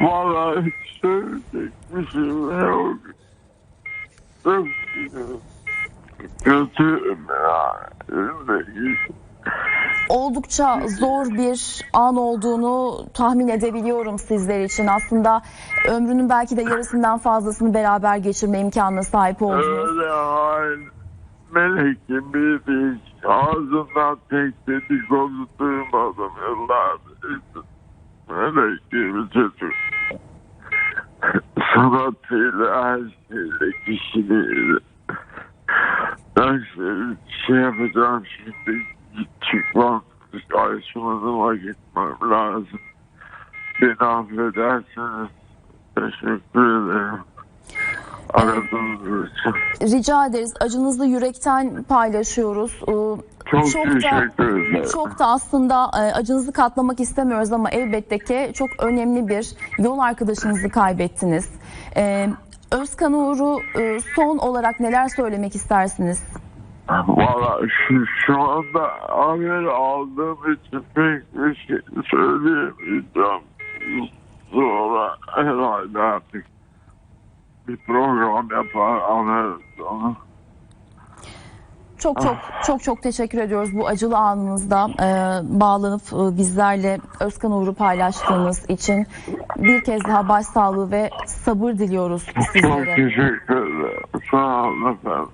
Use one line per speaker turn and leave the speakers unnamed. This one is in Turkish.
Valla hiç söyleyecek bir yok. Çok kötüyüm ya. Elimde
Oldukça zor bir an olduğunu tahmin edebiliyorum sizler için. Aslında ömrünün belki de yarısından fazlasını beraber geçirme imkanına sahip oldunuz.
Öyle hain melek gibi bir ağzından tek dedikodu duymadım yıllardır. Gibi çocuk. Sanatıyla, her şeyle, kişiliğiyle. Ben şey, yapacağım şimdi çıkmam, Aysun'uma gitmem lazım. Beni affedersiniz. Teşekkür ederim. Aradığınız için.
Rica ederiz. Acınızı yürekten paylaşıyoruz. Ee,
Çok,
Çok da-
teşekkür ederim.
Çok da aslında e, acınızı katlamak istemiyoruz ama elbette ki çok önemli bir yol arkadaşınızı kaybettiniz. Ee, Özkan Uğur'u e, son olarak neler söylemek istersiniz?
Valla şu, şu anda haber aldığım için pek bir şey söyleyemeyeceğim. Bir program yapar anlarız onu.
Çok çok çok çok teşekkür ediyoruz bu acılı anınızda e, bağlanıp e, bizlerle Özkan Uğur'u paylaştığınız için. Bir kez daha başsağlığı ve sabır diliyoruz
Çok
sizlere.
teşekkür ederim. Sağ olun efendim.